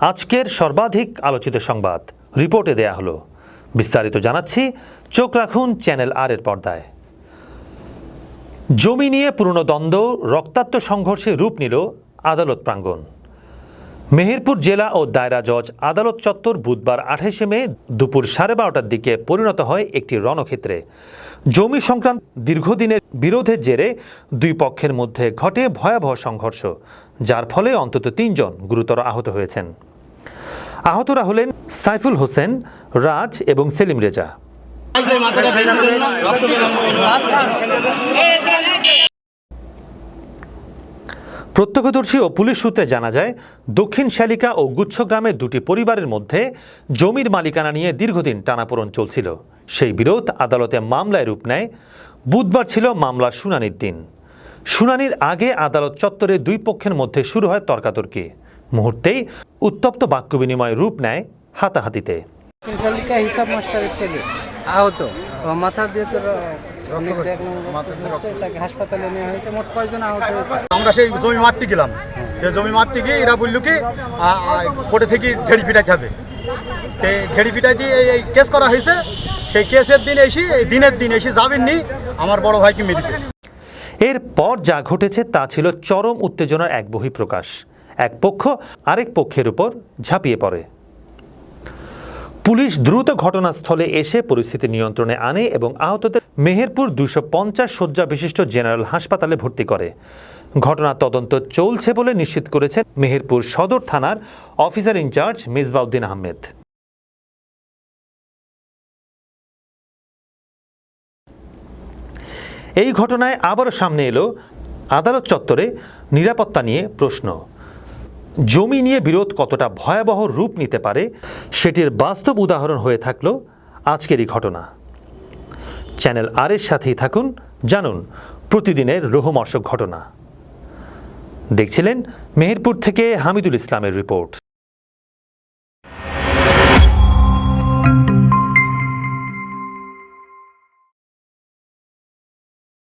আজকের সর্বাধিক আলোচিত সংবাদ। রিপোর্টে দেয়া হলো। বিস্তারিত জানাচ্ছি চোখ রাখুন চ্যানেল আর এর পর্দায়। জমি নিয়ে পুরনো দ্বন্দ্ব, রক্তাক্ত সংঘর্ষে রূপ নিল আদালত প্রাঙ্গণ। মেহেরপুর জেলা ও দায়রা জজ আদালত চত্বর বুধবার আঠাশে মে দুপুর সাড়ে বারোটার দিকে পরিণত হয় একটি রণক্ষেত্রে। জমি সংক্রান্ত দীর্ঘদিনের বিরোধের জেরে দুই পক্ষের মধ্যে ঘটে ভয়াবহ সংঘর্ষ। যার ফলে অন্তত তিনজন গুরুতর আহত হয়েছেন। আহতরা হলেন সাইফুল হোসেন, রাজ এবং সেলিম রেজা। প্রত্যক্ষদর্শী ও পুলিশ সূত্রে জানা যায়, দক্ষিণ শালিকা ও গুচ্ছ গ্রামের দুটি পরিবারের মধ্যে জমির মালিকানা নিয়ে দীর্ঘদিন টানাপোড়ন চলছিল। সেই বিরোধ আদালতে মামলায় রূপ নেয়। বুধবার ছিল মামলার শুনানির দিন। শুনানির আগে আদালত চত্বরে দুই পক্ষের মধ্যে শুরু হয় তর্কাতর্কি। মুহূর্তেই উত্তপ্ত বাক্য বিনিময় রূপ নেয় হাতাহাতিতে। হিসাব মাস্টারের ছেলে আহত। মাথা দিয়ে তোর হাসপাতালে নেওয়া হয়েছে। মোট কয়জন আহত হয়েছে? আমরা সেই জমি মারতে গেলাম। সেই জমি মারতে গিয়ে এরা বলল কি কোর্টে থেকে ঘেড়ি পিটাইতে হবে। তো ঘেড়ি পিটাই দিয়ে এই- এই কেস করা হয়েছে। সেই কেসের দিন এসে দিনের দিন এসে যাবেননি। আমার বড় ভাইকে মেরেছে। এরপর যা ঘটেছে তা ছিল চরম উত্তেজনার এক বহিঃপ্রকাশ। এক পক্ষ আরেক পক্ষের উপর ঝাঁপিয়ে পড়ে। পুলিশ দ্রুত ঘটনাস্থলে এসে পরিস্থিতি নিয়ন্ত্রণে আনে এবং আহতদের মেহেরপুর দুশো পঞ্চাশ শয্যা বিশিষ্ট জেনারেল হাসপাতালে ভর্তি করে। ঘটনা তদন্ত চলছে বলে নিশ্চিত করেছেন মেহেরপুর সদর থানার অফিসার ইনচার্জ মিসবাউদ্দিন আহমেদ। এই ঘটনায় আবারও সামনে এলো আদালত চত্বরে নিরাপত্তা নিয়ে প্রশ্ন। জমি নিয়ে বিরোধ কতটা ভয়াবহ রূপ নিতে পারে সেটির বাস্তব উদাহরণ হয়ে থাকল আজকের এই ঘটনা। চ্যানেল আর এর সাথেই থাকুন, জানুন প্রতিদিনের রোহমর্ষক ঘটনা। দেখছিলেন মেহেরপুর থেকে হামিদুল ইসলামের রিপোর্ট।